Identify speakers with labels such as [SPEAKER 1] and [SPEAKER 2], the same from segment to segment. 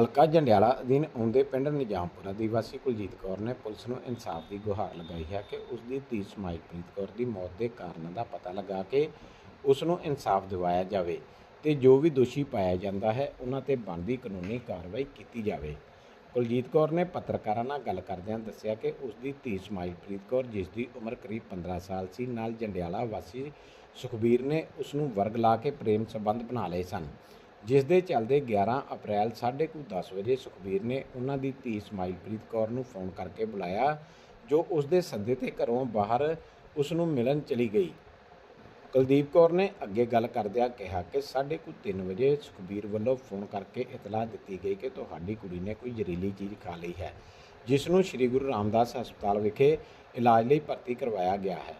[SPEAKER 1] ਹਲਕਾ ਜੰਡਿਆਲਾ ਅਧੀਨ ਆਉਂਦੇ ਪਿੰਡ ਨਿਜਾਮਪੁਰਾ ਦੀ ਵਾਸੀ ਕੁਲਜੀਤ ਕੌਰ ਨੇ ਪੁਲਿਸ ਨੂੰ ਇਨਸਾਫ ਦੀ ਗੁਹਾਰ ਲਗਾਈ ਹੈ ਕਿ ਉਸ ਦੀ ਧੀ ਸਮਾਈਲਪ੍ਰੀਤ ਕੌਰ ਦੀ ਮੌਤ ਦੇ ਕਾਰਨਾਂ ਦਾ ਪਤਾ ਲਗਾ ਕੇ ਉਸ ਨੂੰ ਇਨਸਾਫ ਦਿਵਾਇਆ ਜਾਵੇ ਤੇ ਜੋ ਵੀ ਦੋਸ਼ੀ ਪਾਇਆ ਜਾਂਦਾ ਹੈ, ਉਹਨਾਂ ਤੇ ਬਣਦੀ ਕਾਨੂੰਨੀ ਕਾਰਵਾਈ ਕੀਤੀ ਜਾਵੇ। ਕੁਲਜੀਤ ਕੌਰ ਨੇ ਪੱਤਰਕਾਰਾਂ ਨਾਲ ਗੱਲ ਕਰਦਿਆਂ ਦੱਸਿਆ ਕਿ ਉਸ ਦੀ ਧੀ ਸਮਾਈਲਪ੍ਰੀਤ ਕੌਰ, ਜਿਸ ਦੀ ਉਮਰ ਕਰੀਬ 15 ਸਾਲ ਸੀ, ਨਾਲ ਜੰਡਿਆਲਾ ਵਾਸੀ ਸੁਖਬੀਰ ਨੇ ਉਸ ਨੂੰ ਵਰਗ ਲਾ ਕੇ ਪ੍ਰੇਮ ਸੰਬੰਧ ਬਣਾ ਲਏ ਸਨ। ਜਿਸ ਦੇ ਚੱਲਦੇ 11 ਅਪ੍ਰੈਲ 10:30 ਵਜੇ ਸੁਖਬੀਰ ਨੇ ਉਹਨਾਂ ਦੀ ਧੀ ਸਮਾਈਲਪ੍ਰੀਤ ਕੌਰ ਨੂੰ ਫੋਨ ਕਰਕੇ ਬੁਲਾਇਆ, ਜੋ ਉਸ ਦੇ ਸੱਦੇ ਤੇ ਘਰੋਂ ਬਾਹਰ ਉਸ ਨੂੰ ਮਿਲਣ ਚਲੀ ਗਈ। ਕੁਲਦੀਪ ਕੌਰ ਨੇ ਅੱਗੇ ਗੱਲ ਕਰਦਿਆਂ ਕਿਹਾ ਕਿ 3:30 ਵਜੇ ਸੁਖਬੀਰ ਵੱਲੋਂ ਫੋਨ ਕਰਕੇ ਇਤਲਾਹ ਦਿੱਤੀ ਗਈ ਕਿ ਤੁਹਾਡੀ ਕੁੜੀ ਨੇ ਕੋਈ ਜ਼ਹਿਰੀਲੀ ਚੀਜ਼ ਖਾ ਲਈ ਹੈ, ਜਿਸ ਨੂੰ ਸ੍ਰੀ ਗੁਰੂ ਰਾਮਦਾਸ ਹਸਪਤਾਲ ਵਿਖੇ ਇਲਾਜ ਲਈ ਭਰਤੀ ਕਰਵਾਇਆ ਗਿਆ ਹੈ।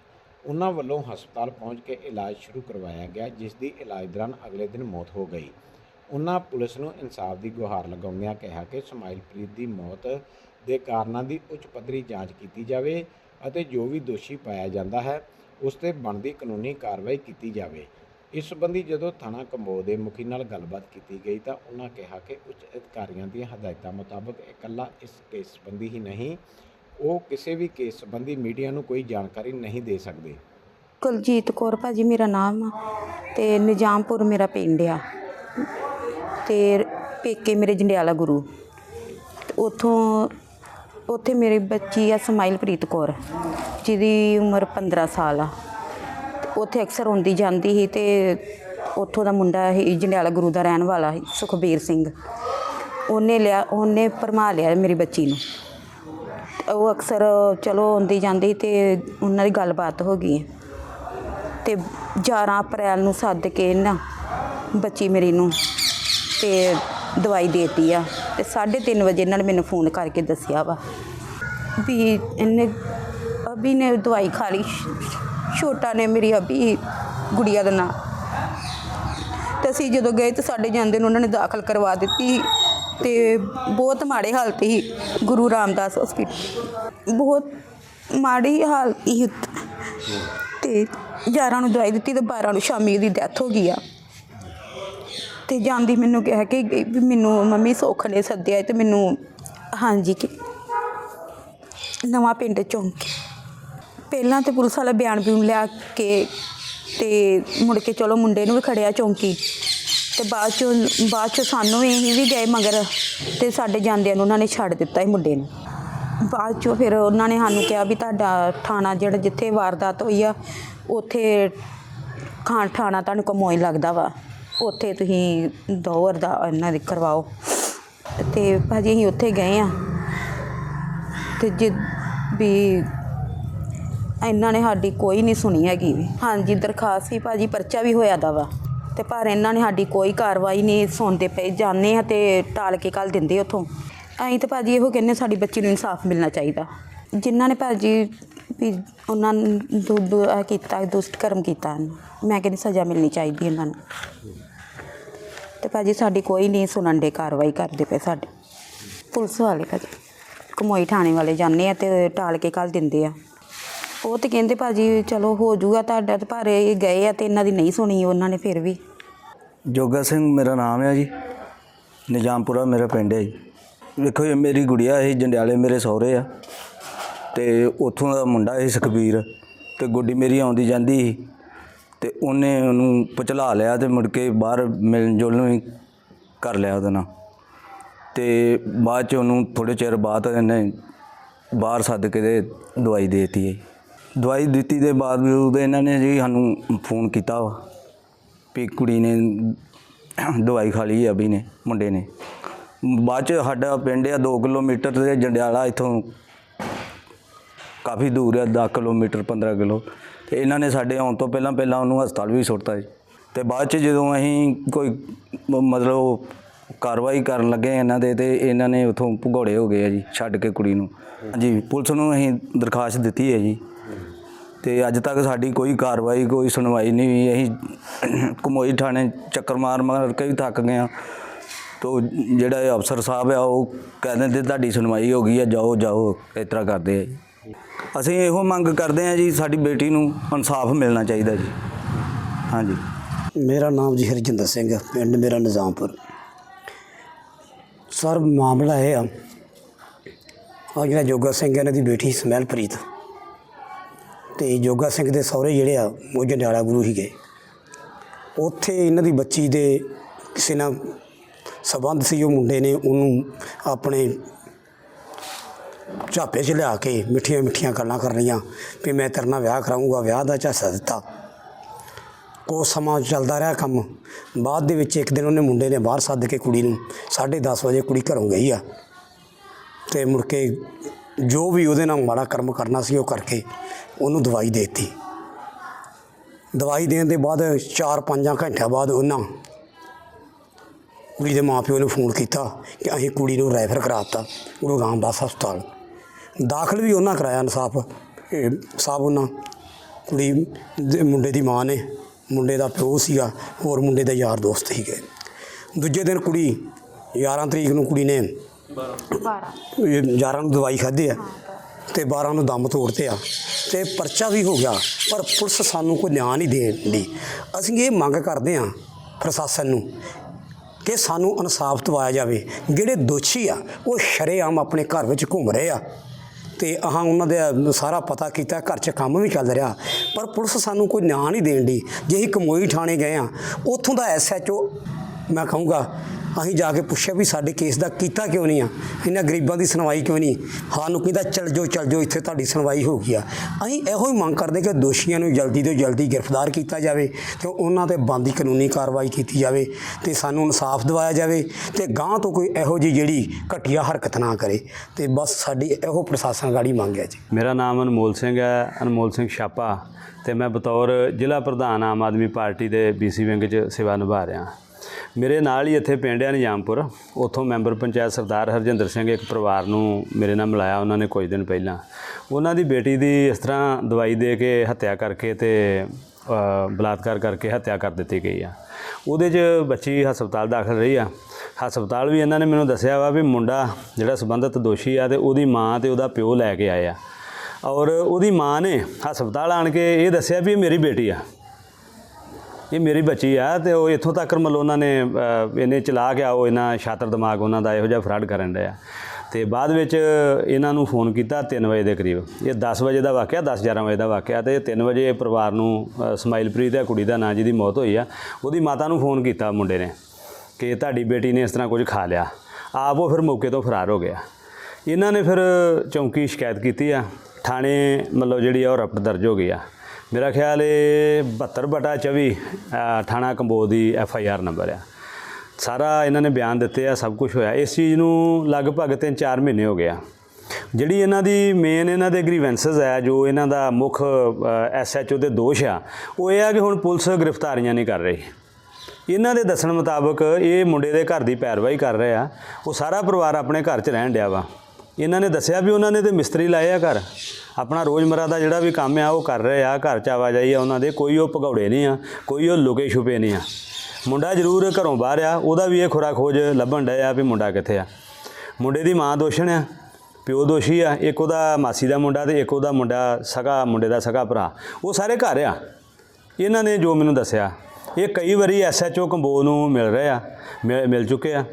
[SPEAKER 1] ਉਹਨਾਂ ਵੱਲੋਂ ਹਸਪਤਾਲ ਪਹੁੰਚ ਕੇ ਇਲਾਜ ਸ਼ੁਰੂ ਕਰਵਾਇਆ ਗਿਆ, ਜਿਸ ਦੀ ਇਲਾਜ ਦੌਰਾਨ ਅਗਲੇ ਦਿਨ ਮੌਤ ਹੋ ਗਈ। ਉਹਨਾਂ ਪੁਲਿਸ ਨੂੰ ਇਨਸਾਫ ਦੀ ਗੁਹਾਰ ਲਗਾਉਂਦਿਆਂ ਕਿਹਾ ਕਿ ਸਮਾਈਲਪ੍ਰੀਤ ਦੀ ਮੌਤ ਦੇ ਕਾਰਨਾਂ ਦੀ ਉੱਚ ਪੱਧਰੀ ਜਾਂਚ ਕੀਤੀ ਜਾਵੇ ਅਤੇ ਜੋ ਵੀ ਦੋਸ਼ੀ ਪਾਇਆ ਜਾਂਦਾ ਹੈ, ਉਸ ਤੇ ਬਣਦੀ ਕਾਨੂੰਨੀ ਕਾਰਵਾਈ ਕੀਤੀ ਜਾਵੇ। ਇਸ ਸੰਬੰਧੀ ਜਦੋਂ ਥਾਣਾ ਕੰਬੋ ਦੇ ਮੁਖੀ ਨਾਲ ਗੱਲਬਾਤ ਕੀਤੀ ਗਈ ਤਾਂ ਉਹਨਾਂ ਕਿਹਾ ਕਿ ਉੱਚ ਅਧਿਕਾਰੀਆਂ ਦੀਆਂ ਹਦਾਇਤਾਂ ਮੁਤਾਬਕ ਇਕੱਲਾ ਇਸ ਕੇਸ ਸੰਬੰਧੀ ਹੀ ਨਹੀਂ ਉਹ ਕਿਸੇ ਵੀ ਕੇਸ ਸੰਬੰਧੀ ਮੀਡੀਆ ਨੂੰ ਕੋਈ ਜਾਣਕਾਰੀ ਨਹੀਂ ਦੇ ਸਕਦੇ।
[SPEAKER 2] ਕੁਲਜੀਤ ਕੌਰ ਭਾਜੀ ਮੇਰਾ ਨਾਮ ਆ ਤੇ ਨਿਜਾਮਪੁਰ ਮੇਰਾ ਪਿੰਡ ਆ। ਤੇ ਪੇਕੇ ਮੇਰੇ ਜੰਡਿਆਲਾ ਗੁਰੂ। ਤੇ ਉਥੋਂ ਉੱਥੇ ਮੇਰੀ ਬੱਚੀ ਆ ਸਮਾਈਲਪ੍ਰੀਤ ਕੌਰ, ਜਿਹਦੀ ਉਮਰ 15 ਸਾਲ ਆ। ਤੇ ਉੱਥੇ ਅਕਸਰ ਆਉਂਦੀ ਜਾਂਦੀ ਸੀ ਤੇ ਉੱਥੋਂ ਦਾ ਮੁੰਡਾ ਸੀ, ਜੰਡਿਆਲਾ ਗੁਰੂ ਦਾ ਰਹਿਣ ਵਾਲਾ ਸੀ, ਸੁਖਬੀਰ ਸਿੰਘ। ਉਹਨੇ ਲਿਆ, ਉਹਨੇ ਭਰਮਾ ਲਿਆ ਮੇਰੀ ਬੱਚੀ ਨੂੰ। ਉਹ ਅਕਸਰ ਚਲੋ ਆਉਂਦੀ ਜਾਂਦੀ ਅਤੇ ਉਹਨਾਂ ਦੀ ਗੱਲਬਾਤ ਹੋ ਗਈ ਅਤੇ ਗਿਆਰ੍ਹਾਂ ਅਪ੍ਰੈਲ ਨੂੰ ਸੱਦ ਕੇ ਨਾ ਬੱਚੀ ਮੇਰੀ ਨੂੰ ਅਤੇ ਦਵਾਈ ਦੇਤੀ ਆ ਅਤੇ ਸਾਢੇ ਤਿੰਨ ਵਜੇ ਇਹਨਾਂ ਨੇ ਮੈਨੂੰ ਫੋਨ ਕਰਕੇ ਦੱਸਿਆ ਵਾ ਵੀ ਇਹਨੇ ਅਭੀ ਨੇ ਦਵਾਈ ਖਾ ਲਈ, ਛੋਟਾ ਨੇ ਮੇਰੀ ਅਭੀ ਗੁੜੀਆ ਦਾ ਨਾਂ। ਤੇ ਅਸੀਂ ਜਦੋਂ ਗਏ ਤੇ ਸਾਡੇ ਜਾਂਦੇ ਨੂੰ ਉਹਨਾਂ ਨੇ ਦਾਖਲ ਕਰਵਾ ਦਿੱਤੀ। ਤੇ ਬਹੁਤ ਮਾੜੇ ਹਾਲਤ ਸੀ ਗੁਰੂ ਰਾਮਦਾਸ ਹਸਪੀਟਲ ਬਹੁਤ ਮਾੜੀ ਹਾਲਤ ਸੀ ਉੱਥੇ। ਤੇ 11 ਨੂੰ ਦਵਾਈ ਦਿੱਤੀ ਤੇ 12 ਨੂੰ ਸ਼ਾਮੀ ਦੀ ਡੈਥ ਹੋ ਗਈ ਆ। ਤੇ ਜਾਂਦੀ ਮੈਨੂੰ ਕਿਹਾ ਕਿ ਵੀ ਮੈਨੂੰ ਮੰਮੀ ਸੁੱਖ ਨੇ ਸੱਦਿਆ ਤੇ ਮੈਨੂੰ ਹਾਂਜੀ ਕਿ ਨਵਾਂ ਪਿੰਡ ਚੌਂਕ ਪਹਿਲਾਂ ਤੇ ਪੁਲਿਸ ਵਾਲਾ ਬਿਆਨ ਬਿਊਨ ਲਿਆ ਕੇ ਤੇ ਮੁੜ ਕੇ ਚਲੋ ਮੁੰਡੇ ਨੂੰ ਵੀ ਖੜਿਆ ਚੌਂਕੀ। ਤੇ ਬਾਅਦ ਚੋਂ ਬਾਅਦ ਚੋਂ ਸਾਨੂੰ ਵੀ ਅਸੀਂ ਵੀ ਗਏ ਮਗਰ ਤੇ ਸਾਡੇ ਜਾਂਦਿਆਂ ਨੂੰ ਉਹਨਾਂ ਨੇ ਛੱਡ ਦਿੱਤਾ ਸੀ ਮੁੰਡੇ ਨੂੰ। ਬਾਅਦ ਚੋਂ ਫਿਰ ਉਹਨਾਂ ਨੇ ਸਾਨੂੰ ਕਿਹਾ ਵੀ ਤੁਹਾਡਾ ਥਾਣਾ ਜਿਹੜਾ ਜਿੱਥੇ ਵਾਰਦਾਤ ਹੋਈ ਆ, ਉੱਥੇ ਖਾਨ ਥਾਣਾ ਤੁਹਾਨੂੰ ਕਮੋਈ ਲੱਗਦਾ ਵਾ। ਉੱਥੇ ਤੁਸੀਂ ਦੋ ਅਰਦਾ ਇਹਨਾਂ ਦੀ ਕਰਵਾਓ। ਤੇ ਭਾਜੀ ਅਸੀਂ ਉੱਥੇ ਗਏ ਆ। ਤੇ ਜਿ ਵੀ ਇਹਨਾਂ ਨੇ ਸਾਡੀ ਕੋਈ ਨਹੀਂ ਸੁਣੀ ਹੈਗੀ। ਹਾਂਜੀ, ਦਰਖਾਸਤ ਸੀ ਭਾਜੀ ਪਰਚਾ ਵੀ ਹੋਇਆ ਦਾ ਵਾ। ਤੇ ਪਰ ਇਹਨਾਂ ਨੇ ਸਾਡੀ ਕੋਈ ਕਾਰਵਾਈ ਨਹੀਂ ਸੁਣਦੇ ਪਏ। ਜਾਂਦੇ ਆ ਤੇ ਟਾਲ ਕੇ ਕੱਲ ਦਿੰਦੇ ਉੱਥੋਂ। ਅਸੀਂ ਤਾਂ ਭਾਜੀ ਇਹੋ ਕਹਿੰਦੇ ਸਾਡੀ ਬੱਚੀ ਨੂੰ ਇਨਸਾਫ ਮਿਲਣਾ ਚਾਹੀਦਾ। ਜਿਨ੍ਹਾਂ ਨੇ ਭਾਜੀ ਵੀ ਉਹਨਾਂ ਨੂੰ ਦੁ- ਦੁ- ਆਹ ਕੀਤਾ ਦੁਸ਼ਟ ਕਰਮ ਕੀਤਾ ਇਹਨੂੰ, ਮੈਂ ਕਹਿੰਦੀ ਸਜ਼ਾ ਮਿਲਣੀ ਚਾਹੀਦੀ ਇਹਨਾਂ ਨੂੰ। ਤੇ ਭਾਜੀ ਸਾਡੀ ਕੋਈ ਨਹੀਂ ਸੁਣਨ ਦੇ ਕਾਰਵਾਈ ਕਰਦੇ ਪਏ ਸਾਡੇ। ਪੁਲਿਸ ਵਾਲੇ ਭਾਜੀ ਕਮੋਈ ਥਾਣੇ ਵਾਲੇ ਜਾਂਦੇ ਆ ਤੇ ਟਾਲ ਕੇ ਕੱਲ ਦਿੰਦੇ ਆ। ਉਹ ਤੇ ਕਹਿੰਦੇ ਭਾਜੀ ਚਲੋ ਹੋ ਜਾਊਗਾ ਤੁਹਾਡਾ ਤੇ ਪਰ ਇਹ ਗਏ ਆ ਤੇ ਇਹਨਾਂ ਦੀ ਨਹੀਂ ਸੁਣੀ ਉਹਨਾਂ ਨੇ ਫਿਰ ਵੀ।
[SPEAKER 3] ਜੋਗਾ ਸਿੰਘ ਮੇਰਾ ਨਾਮ ਹੈ ਜੀ। ਨਿਜਾਮਪੁਰਾ ਮੇਰਾ ਪਿੰਡ ਹੈ ਜੀ। ਵੇਖੋ ਇਹ ਮੇਰੀ ਗੁੜੀਆ ਹੈ ਜੰਡਿਆਲੇ ਮੇਰੇ ਸਹੁਰੇ ਆ। ਤੇ ਉੱਥੋਂ ਦਾ ਮੁੰਡਾ ਹੈ ਸੁਖਬੀਰ। ਤੇ ਗੁੱਡੀ ਮੇਰੀ ਆਉਂਦੀ ਜਾਂਦੀ ਸੀ। ਤੇ ਉਹਨੇ ਉਹਨੂੰ ਪਚਲਾ ਲਿਆ ਤੇ ਮੁੜ ਕੇ ਬਾਹਰ ਮਿਲਣ ਜੁਲਣ ਵੀ ਕਰ ਲਿਆ ਉਹਦੇ ਨਾਲ। ਤੇ ਬਾਅਦ ਚ ਉਹਨੂੰ ਥੋੜੇ ਚਿਰ ਬਾਅਦ ਇਹਨੇ ਬਾਹਰ ਸੱਦ ਕੇ ਤੇ ਦਵਾਈ ਦੇਤੀ ਹੈ ਦਵਾਈ ਦਿੱਤੀ ਦੇ ਬਾਅਦ ਵੀ ਉਹਦੇ ਇਹਨਾਂ ਨੇ ਜੀ ਸਾਨੂੰ ਫੋਨ ਕੀਤਾ ਵਾ। ਵੀ ਕੁੜੀ ਨੇ ਦਵਾਈ ਖਾ ਲਈ ਅਭੀ ਨੇ, ਮੁੰਡੇ ਨੇ। ਬਾਅਦ ਚ ਸਾਡਾ ਪਿੰਡ ਆ 2 ਕਿਲੋਮੀਟਰ ਤੇ ਜੰਡਿਆਲਾ ਇਥੋਂ ਕਾਫੀ ਦੂਰ ਆ 10 ਕਿਲੋਮੀਟਰ 15 ਕਿਲੋ। ਤੇ ਇਹਨਾਂ ਨੇ ਸਾਡੇ ਆਉਣ ਤੋਂ ਪਹਿਲਾਂ ਪਹਿਲਾਂ ਉਹਨੂੰ ਹਸਪਤਾਲ ਵੀ ਸੁੱਟਤਾ ਜੀ। ਤੇ ਬਾਅਦ ਚ ਜਦੋਂ ਅਸੀਂ ਕੋਈ ਮਤਲਬ ਕਾਰਵਾਈ ਕਰਨ ਲੱਗੇ ਇਹਨਾਂ ਦੇ ਤੇ ਇਹਨਾਂ ਨੇ ਉਥੋਂ ਭਗੌੜੇ ਹੋ ਗਏ ਆ ਜੀ, ਛੱਡ ਕੇ ਕੁੜੀ ਨੂੰ। ਹਾਂਜੀ, ਪੁਲਿਸ ਨੂੰ ਅਸੀਂ ਦਰਖਾਸਤ ਦਿੱਤੀ ਹੈ ਜੀ। ਤੇ ਅੱਜ ਤੱਕ ਸਾਡੀ ਕੋਈ ਕਾਰਵਾਈ, ਕੋਈ ਸੁਣਵਾਈ ਨਹੀਂ ਹੋਈ। ਅਸੀਂ ਕਮੋਈ ਥਾਣੇ ਚੱਕਰ ਮਾਰ ਮਾਰ ਕੇ ਵੀ ਥੱਕ ਗਏ ਆ ਤੋ ਜਿਹੜਾ ਅਫਸਰ ਸਾਹਿਬ ਆ, ਉਹ ਕਹਿੰਦੇ ਤੇ ਤੁਹਾਡੀ ਸੁਣਵਾਈ ਹੋ ਗਈ ਆ ਜਾਓ ਜਾਓ, ਇਸ ਤਰ੍ਹਾਂ ਕਰਦੇ ਆ ਅਸੀਂ ਇਹੋ ਮੰਗ ਕਰਦੇ ਆ ਜੀ, ਸਾਡੀ ਬੇਟੀ ਨੂੰ ਇਨਸਾਫ ਮਿਲਣਾ ਚਾਹੀਦਾ ਜੀ। ਹਾਂਜੀ।
[SPEAKER 4] ਮੇਰਾ ਨਾਮ ਜੀ ਹਰਜਿੰਦਰ ਸਿੰਘ ਪਿੰਡ ਮੇਰਾ ਨਿਜ਼ਾਮਪੁਰ। ਸਰ, ਮਾਮਲਾ ਇਹ ਆ ਆ ਜਿਹੜਾ ਜੋਗਾ ਸਿੰਘ ਇਹਨਾਂ ਦੀ ਬੇਟੀ ਸਮੈਲਪ੍ਰੀਤ। ਤੇ ਜੋਗਾ ਸਿੰਘ ਦੇ ਸਹੁਰੇ ਜਿਹੜੇ ਆ, ਉਹ ਜੰਡਿਆਲਾ ਗੁਰੂ ਹੀਗੇ ਉੱਥੇ ਇਹਨਾਂ ਦੀ ਬੱਚੀ ਦੇ ਕਿਸੇ ਨਾਲ ਸਬੰਧ ਸੀ, ਉਹ ਮੁੰਡੇ ਨੇ ਉਹਨੂੰ ਆਪਣੇ ਝਾਪੇ 'ਚ ਲਿਆ ਕੇ ਮਿੱਠੀਆਂ ਮਿੱਠੀਆਂ ਗੱਲਾਂ ਕਰ ਰਹੀਆਂ ਵੀ ਮੈਂ ਤੇਰੇ ਨਾਲ ਵਿਆਹ ਕਰਾਉਂਗਾ ਵਿਆਹ ਦਾ ਝਾਸਾ ਦਿੱਤਾ। ਉਹ ਸਮਾਂ ਚੱਲਦਾ ਰਿਹਾ ਕੰਮ। ਬਾਅਦ ਦੇ ਵਿੱਚ ਇੱਕ ਦਿਨ ਉਹਨੇ ਮੁੰਡੇ ਨੇ ਬਾਹਰ ਸੱਦ ਕੇ ਕੁੜੀ ਨੂੰ 10:30 ਵਜੇ ਕੁੜੀ ਘਰੋਂ ਗਈ ਆ। ਤੇ ਮੁੜ ਕੇ ਜੋ ਵੀ ਉਹਦੇ ਨਾਲ ਮਾੜਾ ਕਰਮ ਕਰਨਾ ਸੀ, ਉਹ ਕਰਕੇ ਉਹਨੂੰ ਦਵਾਈ ਦੇ ਦਿੱਤੀ। ਦਵਾਈ ਦੇਣ ਦੇ ਬਾਅਦ 4-5 ਘੰਟਿਆਂ ਬਾਅਦ ਉਹਨਾਂ ਕੁੜੀ ਦੇ ਮਾਪਿਓ ਨੂੰ ਫੋਨ ਕੀਤਾ ਕਿ ਅਸੀਂ ਕੁੜੀ ਨੂੰ ਰੈਫਰ ਕਰਾਤਾ ਗੁਰੂ ਰਾਮਦਾਸ ਹਸਪਤਾਲ। ਦਾਖਲ ਵੀ ਉਹਨਾਂ ਕਰਾਇਆ ਇਨਸਾਫ। ਸਾਹਿਬ ਉਹਨਾਂ, ਕੁੜੀ ਮੁੰਡੇ ਦੀ ਮਾਂ ਨੇ, ਮੁੰਡੇ ਦਾ ਪਿਓ ਸੀਗਾ, ਹੋਰ ਮੁੰਡੇ ਦੇ ਯਾਰ ਦੋਸਤ ਸੀਗੇ। ਦੂਜੇ ਦਿਨ ਕੁੜੀ 11 ਤਰੀਕ ਨੂੰ ਕੁੜੀ ਨੇ 12 11 ਨੂੰ ਦਵਾਈ ਖਾਧੀ ਆ ਤੇ। 12 ਨੂੰ ਦਮ ਤੋੜਤੇ ਆ ਤੇ ਪਰਚਾ ਵੀ ਹੋ ਗਿਆ ਪਰ ਪੁਲਿਸ ਸਾਨੂੰ ਕੋਈ ਨਿਆਂ ਨਹੀਂ ਦੇਣ ਦੀ। ਅਸੀਂ ਇਹ ਮੰਗ ਕਰਦੇ ਆ ਪ੍ਰਸ਼ਾਸਨ ਨੂੰ ਕਿ ਸਾਨੂੰ ਇਨਸਾਫ ਦਿਵਾਇਆ ਜਾਵੇ। ਜਿਹੜੇ ਦੋਸ਼ੀ ਆ ਉਹ ਸ਼ਰੇਆਮ ਆਪਣੇ ਘਰ ਵਿੱਚ ਘੁੰਮ ਰਹੇ ਆ ਤੇ ਆਹ ਉਹਨਾਂ ਦੇ ਸਾਰਾ ਪਤਾ ਕੀਤਾ ਘਰ 'ਚ ਕੰਮ ਵੀ ਚੱਲ ਰਿਹਾ ਪਰ ਪੁਲਿਸ ਸਾਨੂੰ ਕੋਈ ਨਿਆਂ ਨਹੀਂ ਦੇਣ ਦੀ। ਜੇ ਅਸੀਂ ਕਮੋਈ ਥਾਣੇ ਗਏ ਆ ਉੱਥੋਂ ਦਾ ਐਸਐਚਓ ਮੈਂ ਕਹੂੰਗਾ ਅਸੀਂ ਜਾ ਕੇ ਪੁੱਛਿਆ ਵੀ ਸਾਡੇ ਕੇਸ ਦਾ ਕੀਤਾ ਕਿਉਂ ਨਹੀਂ ਆ? ਇਹਨਾਂ ਗਰੀਬਾਂ ਦੀ ਸੁਣਵਾਈ ਕਿਉਂ ਨਹੀਂ? ਸਾਨੂੰ ਕਹਿੰਦਾ, ਚੱਲ ਜਾਓ ਚੱਲ ਜਾਓ, ਇੱਥੇ ਤੁਹਾਡੀ ਸੁਣਵਾਈ ਹੋ ਗਈ ਆ। ਅਸੀਂ ਇਹੋ ਹੀ ਮੰਗ ਕਰਦੇ ਕਿ ਦੋਸ਼ੀਆਂ ਨੂੰ ਜਲਦੀ ਤੋਂ ਜਲਦੀ ਗ੍ਰਿਫਤਾਰ ਕੀਤਾ ਜਾਵੇ ਤੇ ਉਹਨਾਂ ਤੇ ਬੰਦੀ ਕਾਨੂੰਨੀ ਕਾਰਵਾਈ ਕੀਤੀ ਜਾਵੇ ਤੇ ਸਾਨੂੰ ਇਨਸਾਫ ਦਿਵਾਇਆ ਜਾਵੇ ਤੇ ਗਾਂ ਤੋਂ ਕੋਈ ਇਹੋ ਜਿਹੀ ਜਿਹੜੀ ਘਟੀਆ ਹਰਕਤ ਨਾ ਕਰੇ। ਤੇ ਬਸ ਸਾਡੀ ਇਹੋ ਪ੍ਰਸ਼ਾਸਨ ਗਾੜੀ ਮੰਗ ਹੈ ਜੀ।
[SPEAKER 5] ਮੇਰਾ ਨਾਮ ਅਨਮੋਲ ਸਿੰਘ ਹੈ, ਅਨਮੋਲ ਸਿੰਘ ਛਾਪਾ ਤੇ ਮੈਂ ਬਤੌਰ ਜ਼ਿਲ੍ਹਾ ਪ੍ਰਧਾਨ ਆਮ ਆਦਮੀ ਪਾਰਟੀ ਦੇ ਬੀਸੀ ਵਿੰਗ 'ਚ ਸੇਵਾ ਨਿਭਾ ਰਿਹਾ। ਮੇਰੇ ਨਾਲ ਹੀ ਇੱਥੇ ਪਿੰਡ ਹੈ ਨਿਜਾਮਪੁਰ। ਉੱਥੋਂ ਮੈਂਬਰ ਪੰਚਾਇਤ ਸਰਦਾਰ ਹਰਜਿੰਦਰ ਸਿੰਘ ਇੱਕ ਪਰਿਵਾਰ ਨੂੰ ਮੇਰੇ ਨਾਲ ਮਿਲਾਇਆ ਉਹਨਾਂ ਨੇ ਕੁਝ ਦਿਨ ਪਹਿਲਾਂ। ਉਹਨਾਂ ਦੀ ਬੇਟੀ ਦੀ ਇਸ ਤਰ੍ਹਾਂ ਦਵਾਈ ਦੇ ਕੇ ਹੱਤਿਆ ਕਰਕੇ ਤੇ ਬਲਾਤਕਾਰ ਕਰਕੇ ਹੱਤਿਆ ਕਰ ਦਿੱਤੀ ਗਈ ਆ। ਉਹਦੇ 'ਚ ਬੱਚੀ ਹਸਪਤਾਲ ਦਾਖਲ ਰਹੀ ਆ। ਹਸਪਤਾਲ ਵੀ ਇਹਨਾਂ ਨੇ ਮੈਨੂੰ ਦੱਸਿਆ ਵਾ ਵੀ ਮੁੰਡਾ ਜਿਹੜਾ ਸੰਬੰਧਿਤ ਦੋਸ਼ੀ ਆ ਤੇ ਉਹਦੀ ਮਾਂ ਤੇ ਉਹਦਾ ਪਿਓ ਲੈ ਕੇ ਆਏ ਆ। ਔਰ ਉਹਦੀ ਮਾਂ ਨੇ ਹਸਪਤਾਲ ਆਣ ਕੇ ਇਹ ਦੱਸਿਆ ਵੀ ਇਹ ਮੇਰੀ ਬੇਟੀ ਆ। ਇਹ ਮੇਰੀ ਬੱਚੀ ਆ ਤੇ ਉਹ ਇੱਥੋਂ ਤੱਕ ਮਤਲਬ ਉਹਨਾਂ ਨੇ ਇਹਨੇ ਚਲਾ ਕੇ ਆਓ, ਇਹਨਾਂ ਛਾਤਰ ਦਿਮਾਗ ਉਹਨਾਂ ਦਾ ਇਹੋ ਜਿਹਾ ਫਰਾਡ ਕਰਨ ਡਿਆ। ਤੇ ਬਾਅਦ ਵਿੱਚ ਇਹਨਾਂ ਨੂੰ ਫੋਨ ਕੀਤਾ 3 ਵਜੇ ਦੇ ਕਰੀਬ। ਇਹ 10 ਵਜੇ ਦਾ ਵਾਕਿਆ 10 11 ਵਜੇ ਦਾ ਵਾਕਿਆ ਤੇ 3 ਵਜੇ ਪਰਿਵਾਰ ਨੂੰ ਸਮਾਈਲਪ੍ਰੀਤ ਹੈ ਕੁੜੀ ਦਾ ਨਾਂ ਜਿਹਦੀ ਮੌਤ ਹੋਈ ਆ, ਉਹਦੀ ਮਾਤਾ ਨੂੰ ਫੋਨ ਕੀਤਾ ਮੁੰਡੇ ਨੇ ਕਿ ਤੁਹਾਡੀ ਬੇਟੀ ਨੇ ਇਸ ਤਰ੍ਹਾਂ ਕੁਝ ਖਾ ਲਿਆ। ਆਪ ਉਹ ਫਿਰ ਮੌਕੇ ਤੋਂ ਫਰਾਰ ਹੋ ਗਿਆ। ਇਹਨਾਂ ਨੇ ਫਿਰ ਚੌਂਕੀ ਸ਼ਿਕਾਇਤ ਕੀਤੀ ਆ। ਥਾਣੇ ਮਤਲਬ ਜਿਹੜੀ ਆ ਉਹ ਰਪਟ ਦਰਜ ਹੋ ਗਈ ਆ। ਮੇਰਾ ਖਿਆਲ ਇਹ 72 ਬਟਾ 24 ਥਾਣਾ ਕੰਬੋਜ ਦੀ ਐਫ ਆਈ ਆਰ ਨੰਬਰ ਆ। ਸਾਰਾ ਇਹਨਾਂ ਨੇ ਬਿਆਨ ਦਿੱਤੇ ਆ, ਸਭ ਕੁਝ ਹੋਇਆ। ਇਸ ਚੀਜ਼ ਨੂੰ ਲਗਭਗ 3-4 ਮਹੀਨੇ ਹੋ ਗਿਆ। ਜਿਹੜੀ ਇਹਨਾਂ ਦੀ ਮੇਨ ਇਹਨਾਂ ਦੇ ਗ੍ਰੀਵੈਂਸਸ ਹੈ ਜੋ ਇਹਨਾਂ ਦਾ ਮੁੱਖ ਐਸਐਚਓ ਦੇ ਦੋਸ਼ ਆ, ਉਹ ਇਹ ਆ ਕਿ ਹੁਣ ਪੁਲਿਸ ਗ੍ਰਿਫਤਾਰੀਆਂ ਨਹੀਂ ਕਰ ਰਹੀ। ਇਹਨਾਂ ਦੇ ਦੱਸਣ ਮੁਤਾਬਕ ਇਹ ਮੁੰਡੇ ਦੇ ਘਰ ਦੀ ਪੈਰਵਾਈ ਕਰ ਰਹੇ ਆ। ਉਹ ਸਾਰਾ ਪਰਿਵਾਰ ਆਪਣੇ ਘਰ 'ਚ ਰਹਿਣ ਡਿਆ ਵਾ। ਇਹਨਾਂ ਨੇ ਦੱਸਿਆ ਵੀ ਉਹਨਾਂ ਨੇ ਤੇ ਮਿਸਤਰੀ ਲਾਏ ਆ ਘਰ। ਆਪਣਾ ਰੋਜ਼ਮਰਾ ਦਾ ਜਿਹੜਾ ਵੀ ਕੰਮ ਆ, ਉਹ ਕਰ ਰਹੇ ਆ। ਘਰ 'ਚ ਆਵਾਜਾਈ ਆ, ਉਹਨਾਂ ਦੇ ਕੋਈ ਉਹ ਭਗੌੜੇ ਨਹੀਂ ਆ, ਕੋਈ ਉਹ ਲੁਕੇ ਛੁਪੇ ਨਹੀਂ ਆ। ਮੁੰਡਾ ਜ਼ਰੂਰ ਘਰੋਂ ਬਾਹਰ ਆ, ਉਹਦਾ ਵੀ ਇਹ ਖੁਰਾ ਖੋਜ ਲੱਭਣ ਡਿਆ ਆ ਵੀ ਮੁੰਡਾ ਕਿੱਥੇ ਆ। ਮੁੰਡੇ ਦੀ ਮਾਂ ਦੋਸ਼ਣ ਆ, ਪਿਓ ਦੋਸ਼ੀ ਆ, ਇੱਕ ਉਹਦਾ ਮਾਸੀ ਦਾ ਮੁੰਡਾ ਤੇ ਇੱਕ ਉਹਦਾ ਮੁੰਡਾ ਸਗਾ, ਮੁੰਡੇ ਦਾ ਸਗਾ ਭਰਾ। ਉਹ ਸਾਰੇ ਘਰ ਆ। ਇਹਨਾਂ ਨੇ ਜੋ ਮੈਨੂੰ ਦੱਸਿਆ ਇਹ ਕਈ ਵਾਰੀ ਐਸਐਚਓ ਕੰਬੋ ਨੂੰ ਮਿਲ ਰਹੇ ਆ, ਮਿਲ ਮਿਲ ਚੁੱਕੇ ਆ।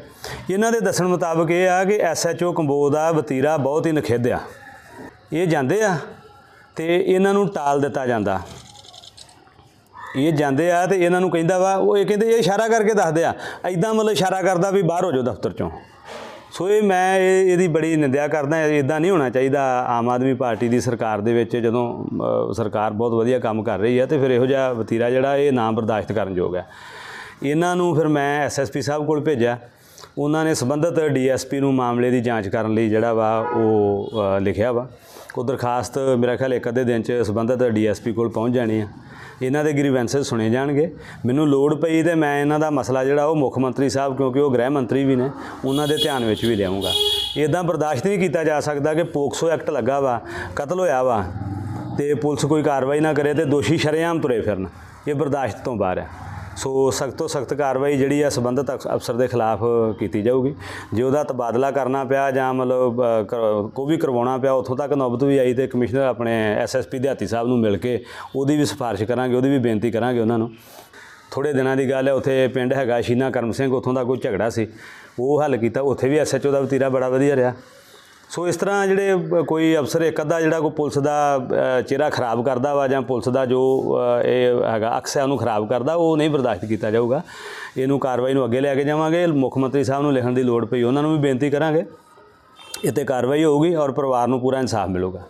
[SPEAKER 5] ਇਹਨਾਂ ਦੇ ਦੱਸਣ ਮੁਤਾਬਕ ਇਹ ਆ ਕਿ ਐਸਐਚਓ ਕੰਬੋ ਦਾ ਵਤੀਰਾ ਬਹੁਤ ਹੀ ਨਖਿੱਧ ਆ। ਇਹ ਜਾਂਦੇ ਆ ਤੇ ਇਹਨਾਂ ਨੂੰ ਟਾਲ ਦਿੱਤਾ ਜਾਂਦਾ। ਇਹ ਜਾਂਦੇ ਆ ਤੇ ਇਹਨਾਂ ਨੂੰ ਕਹਿੰਦਾ ਵਾ, ਉਹ ਇਹ ਕਹਿੰਦੇ, ਇਹ ਇਸ਼ਾਰਾ ਕਰਕੇ ਦੱਸਦੇ ਆ ਐਦਾਂ ਮਤਲਬ ਇਸ਼ਾਰਾ ਕਰਦਾ ਵੀ ਬਾਹਰ ਹੋ ਜਾਓ ਦਫ਼ਤਰ ਚੋਂ। ਸੋ ਇਹ ਮੈਂ ਇਹ ਇਹਦੀ ਬੜੀ ਨਿੰਦਿਆ ਕਰਦਾ ਇਦਾਂ ਨਹੀਂ ਹੋਣਾ ਚਾਹੀਦਾ ਆਮ ਆਦਮੀ ਪਾਰਟੀ ਦੀ ਸਰਕਾਰ ਦੇ ਵਿੱਚ ਜਦੋਂ ਸਰਕਾਰ ਬਹੁਤ ਵਧੀਆ ਕੰਮ ਕਰ ਰਹੀ ਹੈ ਤੇ ਫਿਰ ਇਹੋ ਜਿਹਾ ਵਤੀਰਾ ਜਿਹੜਾ ਇਹ ਨਾ ਬਰਦਾਸ਼ਤ ਕਰਨ ਯੋਗ ਹੈ। ਇਹਨਾਂ ਨੂੰ ਫਿਰ ਮੈਂ ਐਸਐਸਪੀ ਸਾਹਿਬ ਕੋਲ ਭੇਜਿਆ। ਉਹਨਾਂ ਨੇ ਸੰਬੰਧਿਤ ਡੀਐਸਪੀ ਨੂੰ ਮਾਮਲੇ ਦੀ ਜਾਂਚ ਕਰਨ ਲਈ ਜਿਹੜਾ ਵਾ ਉਹ ਲਿਖਿਆ ਵਾ। ਉਹ ਦਰਖਾਸਤ ਮੇਰਾ ਖਿਆਲ ਇੱਕ ਅੱਧੇ ਦਿਨ ਚ ਸੰਬੰਧਿਤ ਡੀਐਸਪੀ ਕੋਲ ਪਹੁੰਚ ਜਾਣੀ ਆ। ਇਹਨਾਂ ਦੇ ਗ੍ਰੀਵੈਂਸਸ ਸੁਣੇ ਜਾਣਗੇ। ਮੈਨੂੰ ਲੋੜ ਪਈ ਤੇ ਮੈਂ ਇਹਨਾਂ ਦਾ ਮਸਲਾ ਜਿਹੜਾ ਉਹ ਮੁੱਖ ਮੰਤਰੀ ਸਾਹਿਬ ਕਿਉਂਕਿ ਉਹ ਗ੍ਰਹਿ ਮੰਤਰੀ ਵੀ ਨੇ, ਉਹਨਾਂ ਦੇ ਧਿਆਨ ਵਿੱਚ ਵੀ ਲਿਆਉਂਗਾ। ਇਦਾਂ ਬਰਦਾਸ਼ਤ ਨਹੀਂ ਕੀਤਾ ਜਾ ਸਕਦਾ ਕਿ ਪੋਕਸੋ ਐਕਟ ਲੱਗਾ ਵਾ, ਕਤਲ ਹੋਇਆ ਵਾ ਤੇ ਪੁਲਿਸ ਕੋਈ ਕਾਰਵਾਈ ਨਾ ਕਰੇ ਤੇ ਦੋਸ਼ੀ ਸ਼ਰੇਆਮ ਤੁਰੇ ਫਿਰਨ। ਇਹ ਬਰਦਾਸ਼ਤ ਤੋਂ ਬਾਹਰ ਹੈ ਸੋ ਸਖਤ ਤੋਂ ਸਖਤ ਕਾਰਵਾਈ ਜਿਹੜੀ ਆ ਸੰਬੰਧਿਤ ਅਫ- ਅਫਸਰ ਦੇ ਖਿਲਾਫ ਕੀਤੀ ਜਾਊਗੀ। ਜੇ ਉਹਦਾ ਤਬਾਦਲਾ ਕਰਨਾ ਪਿਆ ਜਾਂ ਮਤਲਬ ਕੋਈ ਵੀ ਕਰਵਾਉਣਾ ਪਿਆ, ਉੱਥੋਂ ਤੱਕ ਨੌਬਤ ਵੀ ਆਈ ਤੇ ਕਮਿਸ਼ਨਰ ਆਪਣੇ ਐਸਐਸਪੀ ਦਿਹਾਤੀ ਸਾਹਿਬ ਨੂੰ ਮਿਲ ਕੇ ਉਹਦੀ ਵੀ ਸਿਫਾਰਿਸ਼ ਕਰਾਂਗੇ, ਉਹਦੀ ਵੀ ਬੇਨਤੀ ਕਰਾਂਗੇ ਉਹਨਾਂ ਨੂੰ। ਥੋੜੇ ਦਿਨਾਂ ਦੀ ਗੱਲ ਹੈ, ਉੱਥੇ ਪਿੰਡ ਹੈਗਾ ਸ਼ੀਨਾ ਕਰਮ ਸਿੰਘ, ਉੱਥੋਂ ਦਾ ਕੋਈ ਝਗੜਾ ਸੀ। ਉਹ ਹੱਲ ਕੀਤਾ, ਉੱਥੇ ਵੀ ਐਸਐਚਓ ਦਾ ਵਤੀਰਾ ਬੜਾ ਵਧੀਆ ਰਿਹਾ। ਸੋ ਇਸ ਤਰ੍ਹਾਂ ਜਿਹੜੇ ਕੋਈ ਅਫਸਰ ਇੱਕ ਅੱਧਾ ਜਿਹੜਾ ਕੋਈ ਪੁਲਿਸ ਦਾ ਚਿਹਰਾ ਖਰਾਬ ਕਰਦਾ ਵਾ ਜਾਂ ਪੁਲਿਸ ਦਾ ਜੋ ਇਹ ਹੈਗਾ ਅਕਸ ਹੈ ਉਹਨੂੰ ਖਰਾਬ ਕਰਦਾ, ਉਹ ਨਹੀਂ ਬਰਦਾਸ਼ਤ ਕੀਤਾ ਜਾਊਗਾ। ਇਹਨੂੰ ਕਾਰਵਾਈ ਨੂੰ ਅੱਗੇ ਲੈ ਕੇ ਜਾਵਾਂਗੇ। ਮੁੱਖ ਮੰਤਰੀ ਸਾਹਿਬ ਨੂੰ ਲਿਖਣ ਦੀ ਲੋੜ ਪਈ, ਉਹਨਾਂ ਨੂੰ ਵੀ ਬੇਨਤੀ ਕਰਾਂਗੇ। ਇਹ 'ਤੇ ਕਾਰਵਾਈ ਹੋਊਗੀ ਔਰ ਪਰਿਵਾਰ ਨੂੰ ਪੂਰਾ ਇਨਸਾਫ ਮਿਲੂਗਾ।